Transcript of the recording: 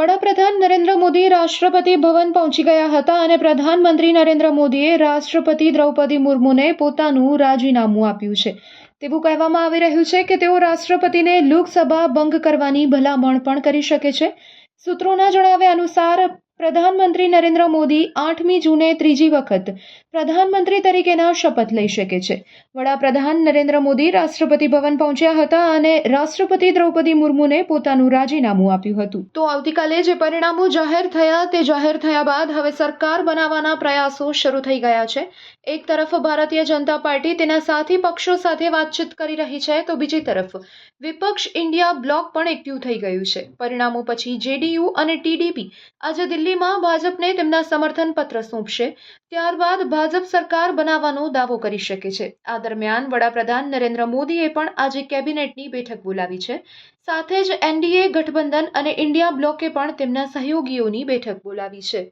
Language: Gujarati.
વડાપ્રધાન નરેન્દ્ર મોદી રાષ્ટ્રપતિ ભવન પહોંચી ગયા હતા અને પ્રધાનમંત્રી નરેન્દ્ર મોદીએ રાષ્ટ્રપતિ દ્રૌપદી મુર્મુને પોતાનું રાજીનામું આપ્યું છે. તેવું કહેવામાં આવી રહ્યું છે કે તેઓ રાષ્ટ્રપતિને લોકસભા ભંગ કરવાની ભલામણ પણ કરી શકે છે. સૂત્રોના જણાવ્યા અનુસાર પ્રધાનમંત્રી નરેન્દ્ર મોદી આઠમી જૂને ત્રીજી વખત પ્રધાનમંત્રી તરીકેના શપથ લઈ શકે છે. વડાપ્રધાન નરેન્દ્ર મોદી રાષ્ટ્રપતિ ભવન પહોંચ્યા હતા અને રાષ્ટ્રપતિ દ્રૌપદી મુર્મુને પોતાનું રાજીનામું આપ્યું હતું. તો આવતીકાલે જે પરિણામો જાહેર થયા તે જાહેર થયા બાદ હવે સરકાર બનાવવાના પ્રયાસો શરૂ થઈ ગયા છે. એક તરફ ભારતીય જનતા પાર્ટી તેના સાથી પક્ષો સાથે વાતચીત કરી રહી છે તો બીજી તરફ વિપક્ષ ઇન્ડિયા બ્લોક પણ એક્ટિવ થઈ ગયું છે. પરિણામો પછી જેડીયુ અને ટીડીપી આજે દિલ્હીમાં ભાજપને તેમના સમર્થન પત્ર સોંપશે, ત્યારબાદ ભાજપ સરકાર બનાવવાનો દાવો કરી શકે છે. આ દરમિયાન વડાપ્રધાન નરેન્દ્ર મોદીએ પણ આજે કેબિનેટની બેઠક બોલાવી છે. સાથે જ એનડીએ, ગઠબંધન અને ઇન્ડિયા બ્લોકે પણ તેમના સહયોગીઓની બેઠક બોલાવી છે.